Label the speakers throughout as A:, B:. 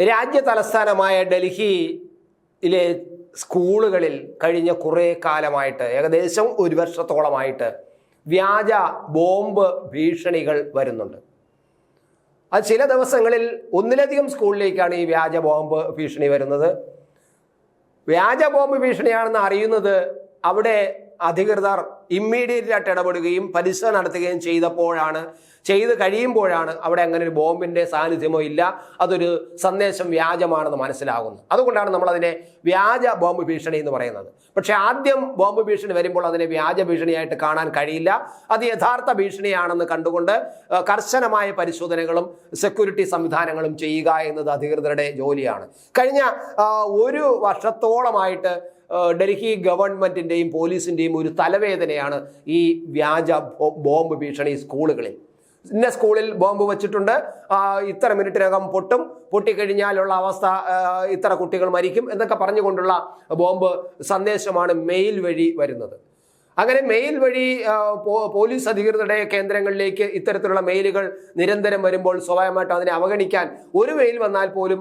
A: രാജ്യ തലസ്ഥാനമായ ഡൽഹിയിലെ സ്കൂളുകളിൽ കഴിഞ്ഞ കുറേ കാലമായിട്ട് ഏകദേശം ഒരു വർഷത്തോളമായിട്ട് വ്യാജ ബോംബ് ഭീഷണികൾ വരുന്നുണ്ട്. അത് ചില ദിവസങ്ങളിൽ ഒന്നിലധികം സ്കൂളിലേക്കാണ് ഈ വ്യാജ ബോംബ് ഭീഷണി വരുന്നത്. വ്യാജ ബോംബ് ഭീഷണിയാണെന്ന് അറിയുന്നത് അവിടെ അധികൃതർ ഇമ്മീഡിയറ്റ് ആയിട്ട് ഇടപെടുകയും പരിശോധന നടത്തുകയും ചെയ്തപ്പോഴാണ് ചെയ്ത് കഴിയുമ്പോഴാണ് അവിടെ അങ്ങനെ ഒരു ബോംബിന്റെ സാന്നിധ്യമോ ഇല്ല. അതൊരു സന്ദേശം വ്യാജമാണെന്ന് മനസ്സിലാകുന്നു. അതുകൊണ്ടാണ് നമ്മൾ അതിനെ വ്യാജ ബോംബ് ഭീഷണി എന്ന് പറയുന്നത്. പക്ഷേ ആദ്യം ബോംബ് ഭീഷണി വരുമ്പോൾ അതിനെ വ്യാജ ഭീഷണിയായിട്ട് കാണാൻ കഴിയില്ല. അത് യഥാർത്ഥ ഭീഷണിയാണെന്ന് കണ്ടുകൊണ്ട് കർശനമായ പരിശോധനകളും സെക്യൂരിറ്റി സംവിധാനങ്ങളും ചെയ്യുക എന്നത് അധികൃതരുടെ ജോലിയാണ്. കഴിഞ്ഞ ഒരു വർഷത്തോളമായിട്ട് ഡൽഹി ഗവൺമെന്റിന്റെയും പോലീസിന്റെയും ഒരു തലവേദനയാണ് ഈ വ്യാജ ബോംബ് ഭീഷണി സ്കൂളുകളിൽ. ഇന്ന സ്കൂളിൽ ബോംബ് വെച്ചിട്ടുണ്ട്. ഇത്ര മിനിറ്റിനകം പൊട്ടും. പൊട്ടിക്കഴിഞ്ഞാലുള്ള അവസ്ഥ ഇത്ര കുട്ടികൾ മരിക്കും എന്നൊക്കെ പറഞ്ഞുകൊണ്ടുള്ള ബോംബ് സന്ദേശമാണ് മെയിൽ വഴി വരുന്നത്. അങ്ങനെ മെയിൽ വഴി പോലീസ് അധികൃതരുടെ കേന്ദ്രങ്ങളിലേക്ക് ഇത്തരത്തിലുള്ള മെയിലുകൾ നിരന്തരം വരുമ്പോൾ സ്വാഭാവികമായിട്ടും അതിനെ അവഗണിക്കാൻ ഒരു മെയിൽ വന്നാൽ പോലും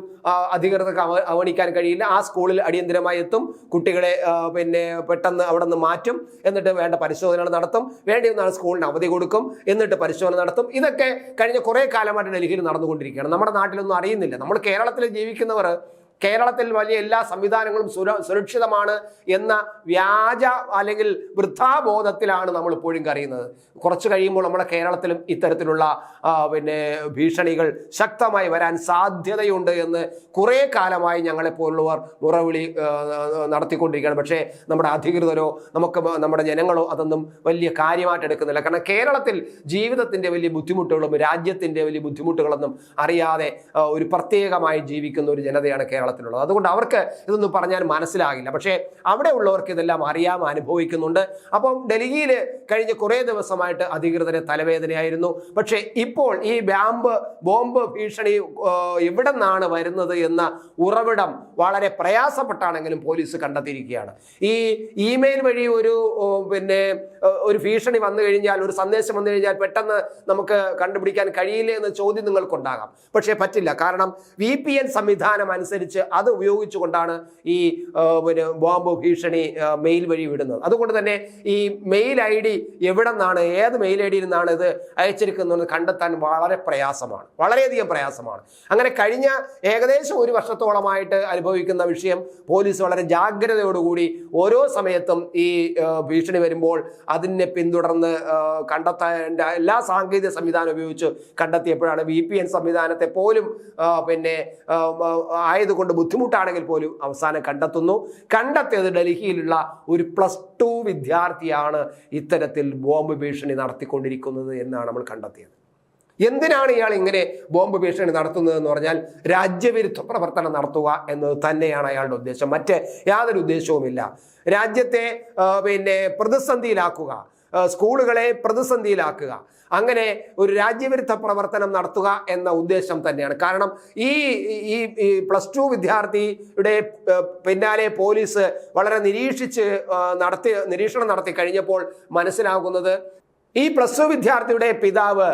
A: അധികൃതർക്ക് അവഗണിക്കാൻ കഴിയില്ല. ആ സ്കൂളിൽ അടിയന്തിരമായി എത്തും. കുട്ടികളെ പിന്നെ പെട്ടെന്ന് അവിടെ നിന്ന് മാറ്റും. എന്നിട്ട് വേണ്ട പരിശോധന നടത്തും. വേണ്ടി വന്നാൽ സ്കൂളിന് അവധി കൊടുക്കും. എന്നിട്ട് പരിശോധന നടത്തും. ഇതൊക്കെ കഴിഞ്ഞ കുറേ കാലമായിട്ട് ഡൽഹിയിൽ നടന്നുകൊണ്ടിരിക്കുകയാണ്. നമ്മുടെ നാട്ടിലൊന്നും അറിയുന്നില്ല. നമ്മൾ കേരളത്തിൽ ജീവിക്കുന്നവർ കേരളത്തിൽ വലിയ എല്ലാ സംവിധാനങ്ങളും സുര സുരക്ഷിതമാണ് എന്ന വ്യാജ അല്ലെങ്കിൽ വൃദ്ധാബോധത്തിലാണ് നമ്മൾ ഇപ്പോഴും കറിയുന്നത് കുറച്ച് കഴിയുമ്പോൾ നമ്മുടെ കേരളത്തിലും ഇത്തരത്തിലുള്ള പിന്നെ ഭീഷണികൾ ശക്തമായി വരാൻ സാധ്യതയുണ്ട് എന്ന് കുറേ കാലമായി ഞങ്ങളെപ്പോലുള്ളവർ മുറവിളി നടത്തിക്കൊണ്ടിരിക്കുകയാണ്. പക്ഷേ നമ്മുടെ അധികൃതരോ നമുക്ക് നമ്മുടെ ജനങ്ങളോ അതൊന്നും വലിയ കാര്യമായിട്ട് എടുക്കുന്നില്ല. കാരണം കേരളത്തിൽ ജീവിതത്തിന്റെ വലിയ ബുദ്ധിമുട്ടുകളും രാജ്യത്തിന്റെ വലിയ ബുദ്ധിമുട്ടുകളൊന്നും അറിയാതെ ഒരു പ്രത്യേകമായി ജീവിക്കുന്ന ഒരു ജനതയാണ് കേരളത്തിലുള്ളത് അതുകൊണ്ട് അവർക്ക് ഇതൊന്നും പറഞ്ഞാൽ മനസ്സിലാകില്ല. പക്ഷേ അവിടെ ഉള്ളവർക്ക് ഇതെല്ലാം അറിയാം അനുഭവിക്കുന്നുണ്ട്. അപ്പം ഡൽഹിയിൽ കഴിഞ്ഞ കുറേ ദിവസമായിട്ട് അധികൃതരെ തലവേദനയായിരുന്നു. പക്ഷേ ഇപ്പോൾ ഈ ബാമ്പ് ബോംബ് ഭീഷണി എവിടെ നിന്നാണ് വരുന്നത് എന്ന ഉറവിടം വളരെ പ്രയാസപ്പെട്ടാണെങ്കിലും പോലീസ് കണ്ടെത്തിയിരിക്കുകയാണ്. ഈ ഇമെയിൽ വഴി ഒരു പിന്നെ ഒരു ഭീഷണി വന്നു കഴിഞ്ഞാൽ ഒരു സന്ദേശം വന്നു കഴിഞ്ഞാൽ പെട്ടെന്ന് നമുക്ക് കണ്ടുപിടിക്കാൻ കഴിയില്ല എന്ന ചോദ്യം നിങ്ങൾക്കുണ്ടാകാം. പക്ഷേ പറ്റില്ല. കാരണം വി സംവിധാനം അനുസരിച്ച് അത് ഉപയോഗിച്ചുകൊണ്ടാണ് ഈ പിന്നെ ബോംബ് ഭീഷണി മെയിൽ വഴി വിടുന്നത്. അതുകൊണ്ട് തന്നെ ഈ മെയിൽ ഐ ഡി എവിടെ നിന്നാണ് ഏത് മെയിൽ ഐ ഡിയിൽ നിന്നാണ് ഇത് അയച്ചിരിക്കുന്നത് കണ്ടെത്താൻ വളരെ പ്രയാസമാണ്. വളരെയധികം പ്രയാസമാണ്. അങ്ങനെ കഴിഞ്ഞ ഏകദേശം ഒരു വർഷത്തോളമായിട്ട് അനുഭവിക്കുന്ന വിഷയം പോലീസ് വളരെ ജാഗ്രതയോടുകൂടി ഓരോ സമയത്തും ഈ ഭീഷണി വരുമ്പോൾ അതിനെ പിന്തുടർന്ന് കണ്ടെത്താൻ എല്ലാ സാങ്കേതിക സംവിധാനം ഉപയോഗിച്ച് കണ്ടെത്തിയപ്പോഴാണ് വി പി എൻ സംവിധാനത്തെ പോലും പിന്നെ ആ, ആയതുകൊണ്ട് ബുദ്ധിമുട്ടാണെങ്കിൽ പോലും അവസാനം കണ്ടെത്തുന്നു. കണ്ടെത്തിയത് ഡൽഹിയിലുള്ള ഒരു പ്ലസ് ടു വിദ്യാർത്ഥിയാണ് ഇത്തരത്തിൽ ബോംബ് ഭീഷണി നടത്തിക്കൊണ്ടിരിക്കുന്നത് എന്നാണ് നമ്മൾ കണ്ടെത്തിയത്. എന്തിനാണ് ഇയാൾ ഇങ്ങനെ ബോംബ് ഭീഷണി നടത്തുന്നത് എന്ന് പറഞ്ഞാൽ രാജ്യവിരുദ്ധ പ്രവർത്തനം നടത്തുക എന്നത് തന്നെയാണ് അയാളുടെ ഉദ്ദേശം. മറ്റ് യാതൊരു ഉദ്ദേശവുമില്ല. രാജ്യത്തെ പിന്നെ പ്രതിസന്ധിയിലാക്കുക സ്കൂളുകളെ പ്രതിസന്ധിയിലാക്കുക അങ്ങനെ ഒരു രാജ്യവിരുദ്ധ പ്രവർത്തനം നടത്തുക എന്ന ഉദ്ദേശം തന്നെയാണ്. കാരണം ഈ ഈ പ്ലസ് ടു വിദ്യാർത്ഥിയുടെ പിന്നാലെ പോലീസ് വളരെ നിരീക്ഷിച്ച് നടത്തി നിരീക്ഷണം നടത്തി കഴിഞ്ഞപ്പോൾ മനസ്സിലാകുന്നത് ഈ പ്ലസ് ടു വിദ്യാർത്ഥിയുടെ പിതാവ്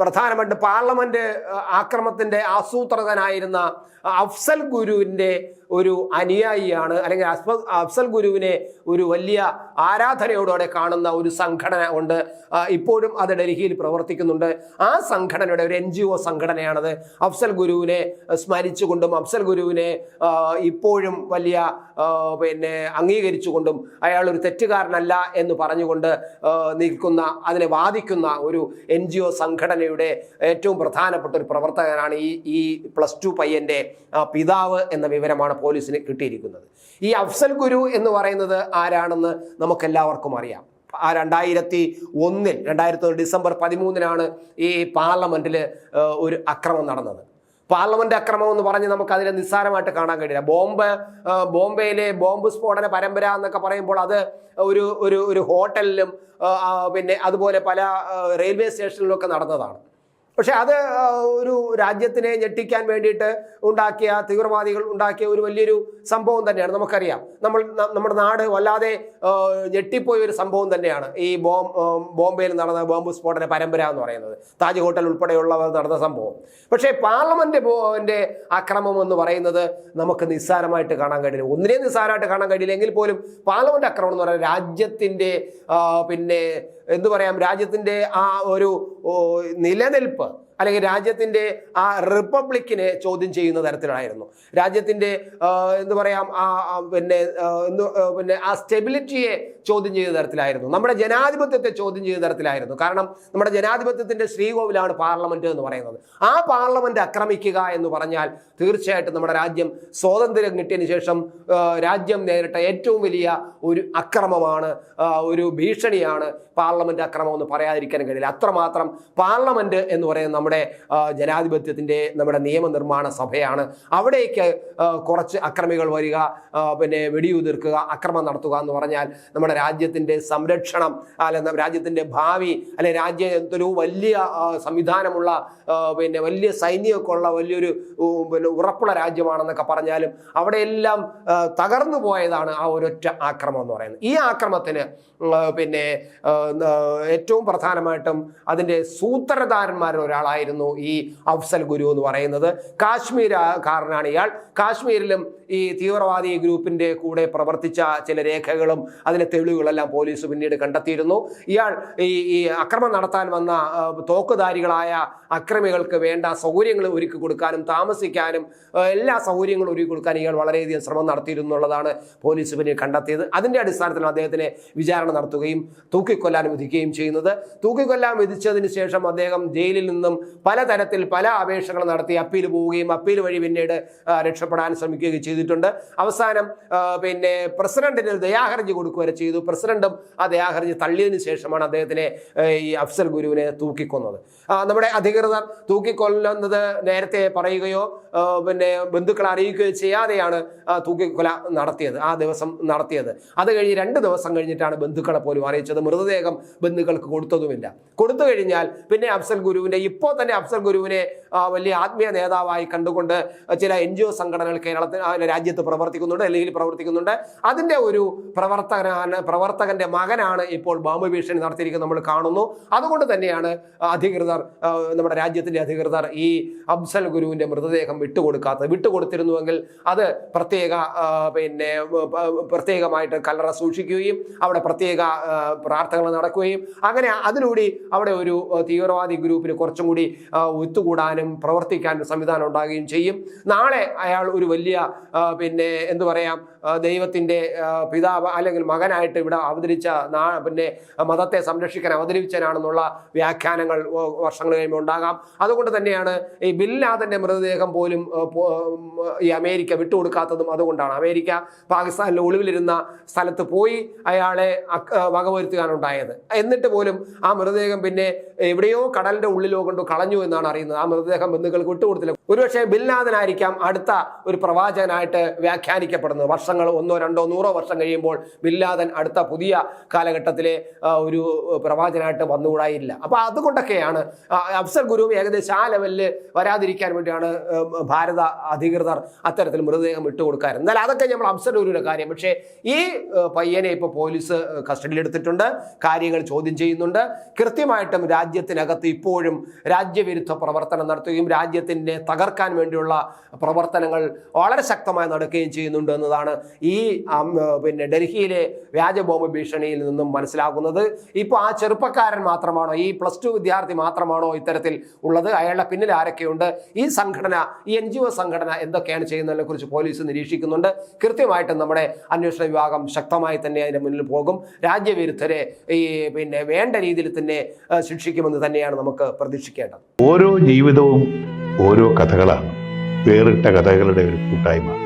A: പ്രധാനമായിട്ട് പാർലമെന്റ് ആക്രമത്തിന്റെ ആസൂത്രകനായിരുന്ന അഫ്സൽ ഗുരുവിന്റെ ഒരു അനുയായിയാണ് അല്ലെങ്കിൽ അസ്മ അഫ്സൽ ഗുരുവിനെ ഒരു വലിയ ആരാധനയോടെ കാണുന്ന ഒരു സംഘടന ഉണ്ട്. ഇപ്പോഴും അത് ഡൽഹിയിൽ പ്രവർത്തിക്കുന്നുണ്ട്. ആ സംഘടനയുടെ ഒരു എൻ ജി ഒ സംഘടനയാണത്. അഫ്സൽ ഗുരുവിനെ സ്മരിച്ചുകൊണ്ടും അഫ്സൽ ഗുരുവിനെ ഇപ്പോഴും വലിയ പിന്നെ അംഗീകരിച്ചുകൊണ്ടും അയാൾ ഒരു തെറ്റുകാരനല്ല എന്ന് പറഞ്ഞുകൊണ്ട് നിൽക്കുന്ന അതിനെ വാദിക്കുന്ന ഒരു എൻ ജി ഒ സംഘടനയുടെ ഏറ്റവും പ്രധാനപ്പെട്ട ഒരു പ്രവർത്തകനാണ് ഈ ഈ പ്ലസ് ടു പയ്യന്റെ പിതാവ് എന്ന വിവരമാണ് പോലീസിന് കിട്ടിയിരിക്കുന്നത്. ഈ അഫ്സൽ ഗുരു എന്ന് പറയുന്നത് ആരാണെന്ന് നമുക്കെല്ലാവർക്കും അറിയാം. ആ രണ്ടായിരത്തി ഒന്നിൽ രണ്ടായിരത്തി ഒന്ന് ഡിസംബർ പതിമൂന്നിനാണ് ഈ പാർലമെന്റിൽ ഒരു അക്രമം നടന്നത്. പാർലമെന്റ് അക്രമം എന്ന് പറഞ്ഞ് നമുക്ക് അതിനെ നിസ്സാരമായിട്ട് കാണാൻ കഴിയില്ല. ബോംബ് ബോംബെയിലെ ബോംബ് സ്ഫോടന പരമ്പര എന്നൊക്കെ പറയുമ്പോൾ അത് ഒരു ഒരു ഒരു ഹോട്ടലിലും പിന്നെ അതുപോലെ പല റെയിൽവേ സ്റ്റേഷനിലും ഒക്കെ നടന്നതാണ്. പക്ഷെ അത് ഒരു രാജ്യത്തിനെ ഞെട്ടിക്കാൻ വേണ്ടിയിട്ട് ഉണ്ടാക്കിയ തീവ്രവാദികൾ ഉണ്ടാക്കിയ ഒരു വലിയൊരു സംഭവം തന്നെയാണ്. നമുക്കറിയാം. നമ്മൾ നമ്മുടെ നാട് വല്ലാതെ ഞെട്ടിപ്പോയ ഒരു സംഭവം തന്നെയാണ്. ഈ ബോം ബോംബെയിൽ നടന്ന ബോംബ് സ്ഫോടന പരമ്പര എന്ന് പറയുന്നത്. താജ് ഹോട്ടൽ ഉൾപ്പെടെയുള്ളവർ നടന്ന സംഭവം. പക്ഷേ പാർലമെന്റ് അക്രമം എന്ന് പറയുന്നത് നമുക്ക് നിസ്സാരമായിട്ട് കാണാൻ കഴിയില്ല. ഒന്നിനെ നിസ്സാരമായിട്ട് കാണാൻ കഴിയില്ല. എങ്കിൽ പോലും പാർലമെന്റ് അക്രമം എന്ന് പറയുന്നത് രാജ്യത്തിന്റെ പിന്നെ എന്തു പറയാം? രാജ്യത്തിന്റെ ആ ഒരു നിലനിൽപ്പ് അല്ലെങ്കിൽ രാജ്യത്തിന്റെ ആ റിപ്പബ്ലിക്കിനെ ചോദ്യം ചെയ്യുന്ന തരത്തിലായിരുന്നു. രാജ്യത്തിന്റെ എന്ത് പറയാം ആ പിന്നെ പിന്നെ ആ സ്റ്റെബിലിറ്റിയെ ചോദ്യം ചെയ്ത തരത്തിലായിരുന്നു. നമ്മുടെ ജനാധിപത്യത്തെ ചോദ്യം ചെയ്ത തരത്തിലായിരുന്നു. കാരണം നമ്മുടെ ജനാധിപത്യത്തിന്റെ ശ്രീകോവിലാണ് പാർലമെന്റ് എന്ന് പറയുന്നത്. ആ പാർലമെന്റ് ആക്രമിക്കുക എന്ന് പറഞ്ഞാൽ തീർച്ചയായിട്ടും നമ്മുടെ രാജ്യം സ്വാതന്ത്ര്യം കിട്ടിയതിന് ശേഷം രാജ്യം നേരിട്ട ഏറ്റവും വലിയ ഒരു അക്രമമാണ് ഒരു ഭീഷണിയാണ് പാർലമെന്റ് അക്രമം എന്ന് പറയാതിരിക്കാൻ കഴിയില്ല. അത്രമാത്രം പാർലമെന്റ് എന്ന് പറയുന്നത് നമ്മുടെ ജനാധിപത്യത്തിന്റെ നമ്മുടെ നിയമനിർമ്മാണ സഭയാണ്. അവിടേക്ക് കുറച്ച് അക്രമികൾ വരിക പിന്നെ വെടിയുതിർക്കുക അക്രമം നടത്തുക എന്ന് പറഞ്ഞാൽ നമ്മുടെ രാജ്യത്തിന്റെ സംരക്ഷണം അല്ലെ രാജ്യത്തിന്റെ ഭാവി അല്ലെ രാജ്യത്തൊരു വലിയ സംവിധാനമുള്ള പിന്നെ വലിയ സൈന്യമൊക്കെ ഉള്ള വലിയൊരു പിന്നെ ഉറപ്പുള്ള രാജ്യമാണെന്നൊക്കെ പറഞ്ഞാലും അവിടെയെല്ലാം തകർന്നു പോയതാണ് ആ ഒരൊറ്റ ആക്രമം എന്ന് പറയുന്നത്. ഈ ആക്രമത്തിന് പിന്നെ ഏറ്റവും പ്രധാനമായിട്ടും അതിന്റെ സൂത്രധാരന്മാരിൽ ഒരാളായിരുന്നു ഈ അഫ്സൽ ഗുരു എന്ന് പറയുന്നത്. കാശ്മീരക്കാരനാണ് ഇയാൾ. കാശ്മീരിലും ഈ തീവ്രവാദി ഗ്രൂപ്പിന്റെ കൂടെ പ്രവർത്തിച്ച ചില രേഖകളും അതിലെ തെളിവുകളെല്ലാം പോലീസ് പിന്നീട് കണ്ടെത്തിയിരുന്നു. ഇയാൾ ഈ ഈ അക്രമം നടത്താൻ വന്ന തോക്കുധാരികളായ അക്രമികൾക്ക് വേണ്ട സൗകര്യങ്ങൾ ഒരുക്കി കൊടുക്കാനും താമസിക്കാനും എല്ലാ സൗകര്യങ്ങളും ഒരുക്കി കൊടുക്കാൻ ഇയാൾ വളരെയധികം ശ്രമം നടത്തിയിരുന്നു എന്നുള്ളതാണ് പോലീസ് പിന്നീട് കണ്ടെത്തിയത്. അതിന്റെ അടിസ്ഥാനത്തിലാണ് അദ്ദേഹത്തിനെ വിചാരണ നടത്തുകയും തൂക്കിക്കൊല്ലാൻ വിധിക്കുകയും ചെയ്യുന്നത്. തൂക്കിക്കൊല്ലാൻ വിധിച്ചതിന് ശേഷം അദ്ദേഹം ജയിലിൽ നിന്നും പലതരത്തിൽ പല അപേക്ഷകൾ നടത്തി അപ്പീൽ പോവുകയും അപ്പീൽ വഴി പിന്നീട് രക്ഷപ്പെടാൻ ശ്രമിക്കുകയും ചെയ്തിട്ടുണ്ട്. അവസാനം പിന്നെ പ്രസിഡന്റിന് ദയാഹർജി കൊടുക്കുക ചെയ്തു. പ്രസിഡന്റും ആ ദയാഹർജി തള്ളിയതിനു ശേഷമാണ് അദ്ദേഹത്തിനെ ഈ അഫ്സൽ ഗുരുവിനെ തൂക്കിക്കൊന്നത്. നമ്മുടെ അധികൃതർ തൂക്കിക്കൊല്ലുന്നത് നേരത്തെ പറയുകയോ പിന്നെ ബന്ധുക്കളെ അറിയിക്കുകയോ ചെയ്യാതെയാണ് തൂക്കിക്കൊല നടത്തിയത് ആ ദിവസം നടത്തിയത്. അത് കഴിഞ്ഞ് രണ്ട് ദിവസം കഴിഞ്ഞിട്ടാണ് ബന്ധുക്കളെ പോലും അറിയിച്ചത്. മൃതദേഹം ബന്ധുക്കൾക്ക് കൊടുത്തതുമില്ല. കൊടുത്തു കഴിഞ്ഞാൽ പിന്നെ അഫ്സൽ ഗുരുവിനെ ഇപ്പോൾ തന്നെ അഫ്സൽ ഗുരുവിനെ വലിയ ആത്മീയ നേതാവായി കണ്ടുകൊണ്ട് ചില എൻ ജി ഒ സംഘടനകൾ കേരളത്തിൽ രാജ്യത്ത് പ്രവർത്തിക്കുന്നുണ്ട് ഡൽഹിയിൽ പ്രവർത്തിക്കുന്നുണ്ട്. അതിന്റെ ഒരു പ്രവർത്തകനാണ് പ്രവർത്തകന്റെ മകനാണ് ഇപ്പോൾ ബോംബ് ഭീഷണി നടത്തിയിരിക്കുന്നത് നമ്മൾ കാണുന്നു. അതുകൊണ്ട് തന്നെയാണ് അധികൃതർ നമ്മുടെ രാജ്യത്തിന്റെ അധികൃതർ ഈ അബ്സൽ ഗുരുവിന്റെ മൃതദേഹം വിട്ടുകൊടുക്കാത്തത്. വിട്ടുകൊടുത്തിരുന്നുവെങ്കിൽ അത് പ്രത്യേക പിന്നെ പ്രത്യേകമായിട്ട് കല്ലറ സൂക്ഷിക്കുകയും അവിടെ പ്രത്യേക പ്രാർത്ഥനകൾ നടക്കുകയും അങ്ങനെ അതിലൂടെ അവിടെ ഒരു തീവ്രവാദി ഗ്രൂപ്പിന് കുറച്ചും കൂടി ഒത്തുകൂടാനും പ്രവർത്തിക്കാനും സംവിധാനം ഉണ്ടാകുകയും ചെയ്യും. നാളെ അയാൾ ഒരു വലിയ പിന്നെ എന്തു പറയാം? ദൈവത്തിന്റെ പിതാവ് അല്ലെങ്കിൽ മകനായിട്ട് ഇവിടെ അവതരിച്ച നാ പിന്നെ മതത്തെ സംരക്ഷിക്കാൻ അവതരിപ്പിച്ചനാണെന്നുള്ള വ്യാഖ്യാനങ്ങൾ വർഷങ്ങൾ കഴിയുമ്പോൾ ഉണ്ടാകാം. അതുകൊണ്ട് തന്നെയാണ് ഈ ബില്ലാദന്റെ മൃതദേഹം പോലും ഈ അമേരിക്ക വിട്ടുകൊടുക്കാത്തതും അതുകൊണ്ടാണ്. അമേരിക്ക പാകിസ്ഥാനിലെ ഒളിവിലിരുന്ന സ്ഥലത്ത് പോയി അയാളെ വകവരുത്തുകയാണുണ്ടായത് എന്നിട്ട് പോലും ആ മൃതദേഹം പിന്നെ എവിടെയോ കടലിന്റെ ഉള്ളിലോ കൊണ്ട് കളഞ്ഞു എന്നാണ് അറിയുന്നത്. ആ മൃതദേഹം ബന്ധുക്കൾക്ക് വിട്ടുകൊടുത്തില്ല. ഒരുപക്ഷെ ബില്ലാദനായിരിക്കാം അടുത്ത ഒരു പ്രവാചകനായിട്ട് വ്യാഖ്യാനിക്കപ്പെടുന്നത് വർഷങ്ങൾ ഒന്നോ രണ്ടോ നൂറോ വർഷം കഴിയുമ്പോൾ ബില്ലാദൻ അടുത്ത പുതിയ കാലഘട്ടത്തിലെ ഒരു പ്രവാചനായിട്ട് വന്നുകൂടായില്ല. അപ്പോൾ അതുകൊണ്ടൊക്കെയാണ് അഫ്സർ അഫ്സൽ ഗുരു ഏകദേശം ആ ലെവലിൽ വരാതിരിക്കാൻ വേണ്ടിയാണ് ഭാരത അധികൃതർ അത്തരത്തിൽ മൃതദേഹം വിട്ടുകൊടുക്കാറ് എന്നാൽ അതൊക്കെ നമ്മൾ അഫ്സൽ ഗുരുവിന്റെ കാര്യം. പക്ഷേ ഈ പയ്യനെ ഇപ്പോൾ പോലീസ് കസ്റ്റഡിയിൽ എടുത്തിട്ടുണ്ട് കാര്യങ്ങൾ ചോദ്യം ചെയ്യുന്നുണ്ട്. കൃത്യമായിട്ടും രാജ്യത്തിനകത്ത് ഇപ്പോഴും രാജ്യവിരുദ്ധ പ്രവർത്തനം നടത്തുകയും രാജ്യത്തിന്റെ തകർക്കാൻ വേണ്ടിയുള്ള പ്രവർത്തനങ്ങൾ വളരെ ശക്തമായി നടക്കുകയും ചെയ്യുന്നുണ്ട് എന്നതാണ് ഈ പിന്നെ ഡൽഹിയിലെ വ്യാജ ബോംബ് ഭീഷണിയിൽ നിന്നും മനസ്സിലാകുന്നത്. ഇപ്പോൾ ആ ചെറുപ്പക്കാരൻ മാത്രമാണോ ഈ പ്ലസ് ടു വിദ്യാർത്ഥി മാത്രമാണോ ഇത്തരത്തിൽ ഉള്ളത്? അയാളുടെ പിന്നിൽ ആരൊക്കെയുണ്ട്? ഈ സംഘടന ഈ എൻ ജി ഒ സംഘടന എന്തൊക്കെയാണ് ചെയ്യുന്നതിനെ കുറിച്ച് പോലീസ് നിരീക്ഷിക്കുന്നുണ്ട്. കൃത്യമായിട്ടും നമ്മുടെ അന്വേഷണ വിഭാഗം ശക്തമായി തന്നെ അതിന്റെ മുന്നിൽ പോകും. രാജ്യവിരുദ്ധരെ ഈ പിന്നെ വേണ്ട രീതിയിൽ തന്നെ ശിക്ഷിക്കുമെന്ന് തന്നെയാണ് നമുക്ക് പ്രതീക്ഷിക്കേണ്ടത്.
B: ഓരോ ജീവിതവും ഓരോ കഥകളാണ്. വേറിട്ട കഥകളുടെ ഒരു കൂട്ടായ്മ.